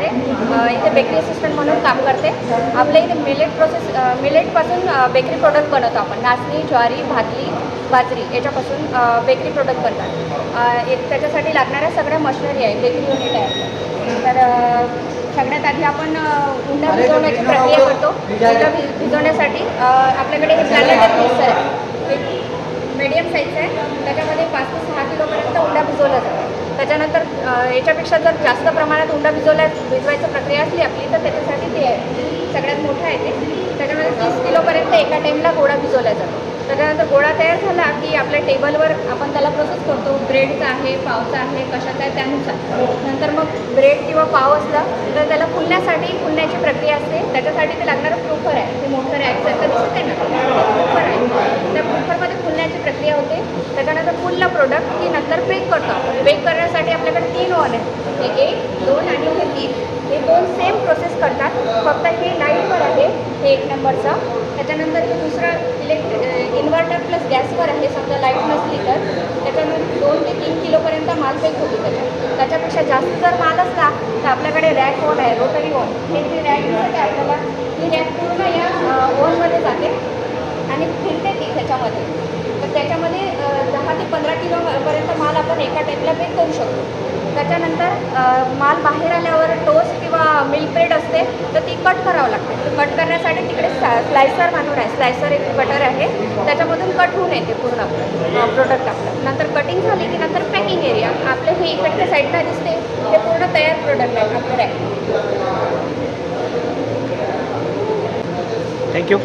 आहे. इथे bakery assistant म्हणून काम करते. आपल्या इथे मिलेट प्रोसेस मिलेटपासून बेकरी प्रोडक्ट बनवतो आपण. नाचणी ज्वारी भाकरी बाजरी याच्यापासून बेकरी प्रोडक्ट बनतात. एक त्याच्यासाठी लागणाऱ्या सगळ्या मशिनरी आहे बेकरी युनिट आहे. तर सगळ्यात आधी आपण उंडा भिजवण्याची प्रक्रिया करतो. उंडा भि भिजवण्यासाठी आपल्याकडे हे प्लॅनेटर मिक्सर आहे. मीडियम साईज आहे. त्याच्यामध्ये पाच ते सहा किलोपर्यंत उंडा भिजवला जातो त्याच्यानंतर याच्यापेक्षा जर जास्त प्रमाणात उंडा भिजवल्या भिजवायची प्रक्रिया असली आपली तर त्याच्यासाठी ते आहे सगळ्यात मोठं आहे ते. त्याच्यामध्ये तीस किलोपर्यंत एका टाईमला गोळा भिजवला जातो. त्याच्यानंतर गोळा तयार झाला की आपल्या टेबलवर आपण त्याला प्रोसेस करतो. ब्रेडचा आहे पावचा आहे कशाचा आहे त्यानुसार. नंतर मग ब्रेड किंवा पाव असला तर त्याला फुलण्यासाठी फुलण्याची प्रक्रिया असते. त्याच्यासाठी ते लागणारं प्रूफर आहे. ते मोठं रॅकसारखं दिसत आहे ना. प्रूफर आहे. त्या प्रूफरमध्ये फुलण्याची प्रक्रिया होते. त्याच्यानंतर फुलला प्रोडक्ट की नंतर बेक करतो आपण बेक करण्यासाठी आपल्याकडे तीन ऑन आहेत. हे एक दोन आणि हे तीन. हे दोन सेम प्रोसेस करतात. फक्त हे लाईटवर आहे. हे एक नंबरचं त्याच्यानंतर हे दुसरं इलेक्ट्रिक इन्व्हर्टर प्लस गॅसवर आहे. समजा लाइट नसली तर. त्याच्यानंतर दोन ते तीन किलोपर्यंत माल बेक होतो त्याच्यात. त्याच्यापेक्षा जास्त जर माल असला तर आपल्याकडे रॅक ऑन आहे रोटरी ऑन हे जी रॅक दिसत आहे आपल्याला ही रॅक पूर्ण या ओनमध्ये जाते आणि फिरते ती त्याच्यामध्ये तर त्याच्यामध्ये अ, दहा ते पंधरा किलोपर्यंत माल आपण एका टाईपला बेक करू शकतो. त्याच्यानंतर माल बाहेर आल्यावर टोस्ट किंवा मिल्क ब्रेड असते तर ती कट करावं लागते. तर कट करण्यासाठी तिकडे स्लायसर म्हणून आहे स्लायसर एक बटर आहे त्याच्यामधून कट होऊन येते पूर्ण प्रोडक्ट आपलं. नंतर कटिंग झाली की नंतर पॅकिंग एरिया आपलं हे इकडच्या साईडला दिसते हे पूर्ण तयार प्रोडक्ट आहे आपलं रॅक थँक्यू